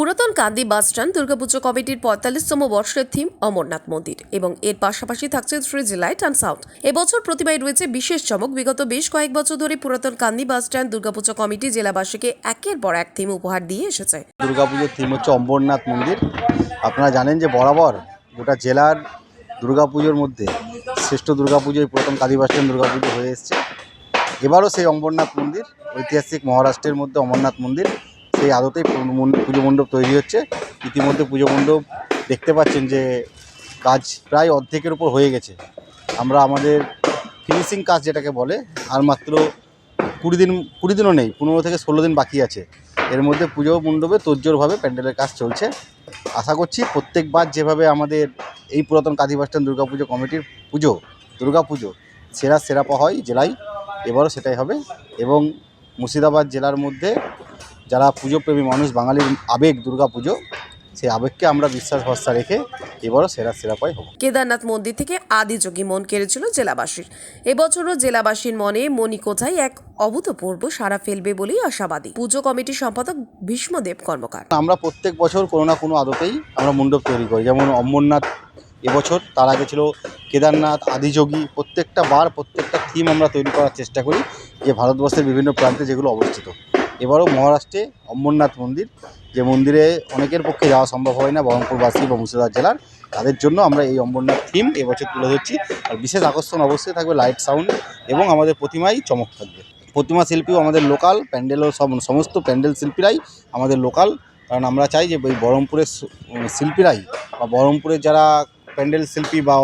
পুরাতন কান্দি বাসস্ট্যান্ড দুর্গাপুজো কমিটির পঁয়তাল্লিশতম বর্ষের থিম অমরনাথ মন্দির এবং এর পাশাপাশি থাকছে থ্রি লাইট অ্যান্ড সাউন্ড। এবছর প্রতিমায় রয়েছে বিশেষ চমক। বিগত বেশ কয়েক বছর ধরে পুরাতন Kandi bus stand Durga Puja committee জেলাবাসীকে একের পর এক থিম উপহার দিয়ে এসেছে। দুর্গাপুজোর থিম হচ্ছে অমরনাথ মন্দির। আপনারা জানেন যে বরাবর গোটা জেলার দুর্গাপুজোর মধ্যে শ্রেষ্ঠ দুর্গাপুজো এই প্রথম কালীবাসন দুর্গাপুজো হয়ে এসছে। এবারও সেই অমরনাথ মন্দির, ঐতিহাসিক মহারাষ্ট্রের মধ্যে অমরনাথ মন্দির। সেই আদতেই পুজো মণ্ডপ তৈরি হচ্ছে। ইতিমধ্যে পুজো মণ্ডপ দেখতে পাচ্ছেন যে কাজ প্রায় অর্ধেকের উপর হয়ে গেছে। আমরা আমাদের ফিনিশিং কাজ যেটাকে বলে, আর মাত্র কুড়ি দিন, কুড়ি দিনও নেই, পনেরো থেকে ষোলো দিন বাকি আছে। এর মধ্যে পুজো মণ্ডপে তোজ্জোরভাবে প্যান্ডেলের কাজ চলছে। আশা করছি প্রত্যেকবার যেভাবে আমাদের এই পুরাতন কাঁদিবাসটান দুর্গাপুজো কমিটির পুজো দুর্গাপুজো সেরা সেরা পাওয়া হয় জেলায়, এবারও সেটাই হবে। এবং মুর্শিদাবাদ জেলার মধ্যে যারা পুজোপ্রেমী মানুষ বাঙালির আবেগ দুর্গা পুজো সেই আবেগকে আমরা বিশ্বাস ভরসা রেখে এবারও সেরা সেরা পাই হব। কেদারনাথ মন্দির থেকে আদিযোগী মন কেড়েছিল জেলাবাসীর। এবছরও জেলাবাসীর মনে মণিকোথায় এক অভূতপূর্ব সারা ফেলবে বলেই আশাবাদী। পুজো কমিটির সম্পাদক ভীষ্মদেব কর্মকার। আমরা প্রত্যেক বছর কোনো না কোনো আদতেই আমরা মণ্ডপ তৈরি করি। যেমন অমরনাথ এবছর তার আগে ছিল কেদারনাথ আদিযোগী প্রত্যেকটা বার প্রত্যেকটা থিম আমরা তৈরি করার চেষ্টা করি যে ভারতবর্ষের বিভিন্ন প্রান্তে যেগুলো অবস্থিত। এবারও মহারাষ্ট্রে অমরনাথ মন্দির, যে মন্দিরে অনেকের পক্ষে যাওয়া সম্ভব হয় না, বহরমপুরবাসী বা মুর্শিদাবাদ জেলার, তাদের জন্য আমরা এই অমরনাথ থিম এবছর তুলে ধরছি। আর বিশেষ আকর্ষণ অবশ্যই থাকবে লাইট সাউন্ড এবং আমাদের প্রতিমাই চমক থাকবে। প্রতিমা শিল্পীও আমাদের লোকাল, প্যান্ডেলও সব সমস্ত প্যান্ডেল শিল্পীরাই আমাদের লোকাল। কারণ আমরা চাই যে ওই বহরমপুরের শিল্পীরাই বা বহরমপুরের যারা প্যান্ডেল শিল্পী বা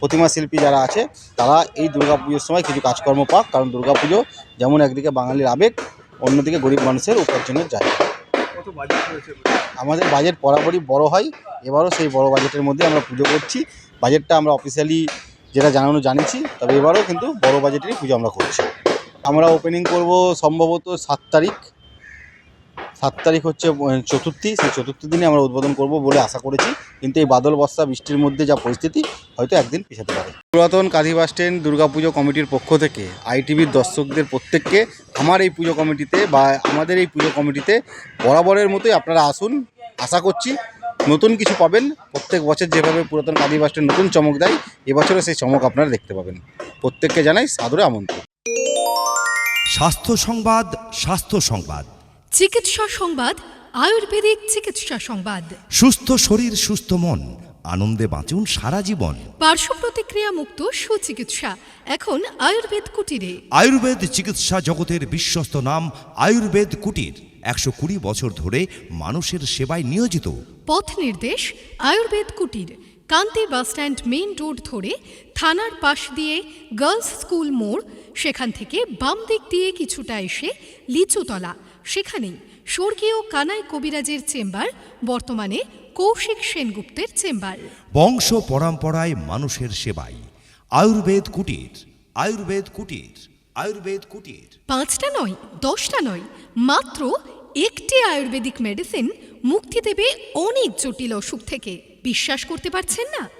প্রতিমা শিল্পী যারা আছে, তারা এই দুর্গাপুজোর সময় কিছু কাজকর্ম পাক। কারণ দুর্গাপুজো যেমন একদিকে বাঙালির আবেগ অন্যদিকে গরিব মানুষের উপার্জনের জায়গা। আমাদের বাজেট বরাবরই বড় হয়। এবারও সেই বড় বাজেটের মধ্যে আমরা পুজো করছি। বাজেটটা আমরা অফিসিয়ালি যেটা জানানো জানিয়েছি তবে এবারও কিন্তু বড় বাজেটেরই পুজো আমরা করছি। আমরা ওপেনিং করব সম্ভবত সাত তারিখ। সাত তারিখ হচ্ছে চতুর্থী। সেই চতুর্থী দিনে আমরা উদ্বোধন করব বলে আশা করেছি। কিন্তু এই বাদল বর্ষা, বৃষ্টির মধ্যে যা পরিস্থিতি, হয়তো একদিন পিছাতে পারে। পুরাতন কাঁধি বাস স্ট্যান্ড দুর্গাপুজো কমিটির পক্ষ থেকে আইটিভির দর্শকদের প্রত্যেককে আমার এই পুজো কমিটিতে বা আমাদের এই পুজো কমিটিতে বরাবরের মতোই আপনারা আসুন। আশা করছি নতুন কিছু পাবেন। প্রত্যেক বছর যেভাবে পুরাতন কাঁধি বাস স্ট্যান্ড নতুন চমক দেয়, এবছরও সেই চমক আপনারা দেখতে পাবেন। প্রত্যেককে জানাই সাদরে আমন্ত্রণ। স্বাস্থ্য সংবাদ স্বাস্থ্য সংবাদ। চিকিৎসা সংবাদ আয়ুর্বেদিক চিকিৎসা সংবাদ। সুস্থ শরীর সুস্থ মন আনন্দে বাঁচুন সারা জীবন। পার্শ্ব প্রতিক্রিয়া মুক্ত সুচিকিৎসা এখন আয়ুর্বেদ কুটিরে। আয়ুর্বেদ চিকিৎসা জগতের বিশ্বস্ত নাম আয়ুর্বেদ কুটির। একশো কুড়ি বছর ধরে মানুষের সেবায় নিয়োজিত। পথ নির্দেশ আয়ুর্বেদ কুটির। কান্তি বাসস্ট্যান্ড মেইন রোড ধরে থানার পাশ দিয়ে গার্লস স্কুল মোড় সেখান থেকে বাম দিক দিয়ে কিছুটা এসে লিচুতলা। সেখানেই স্বর্গীয় কানাই কবিরাজের চেম্বার বর্তমানে কৌশিক সেনগুপ্তের চেম্বার। বংশ পরম্পরায় মানুষের সেবায় আয়ুর্বেদ কুটির আয়ুর্বেদ কুটির আয়ুর্বেদ কুটির। পাঁচটা নয় দশটা নয় মাত্র একটি আয়ুর্বেদিক মেডিসিন মুক্তি দেবে অনেক জটিল অসুখ থেকে। বিশ্বাস করতে পারছেন না?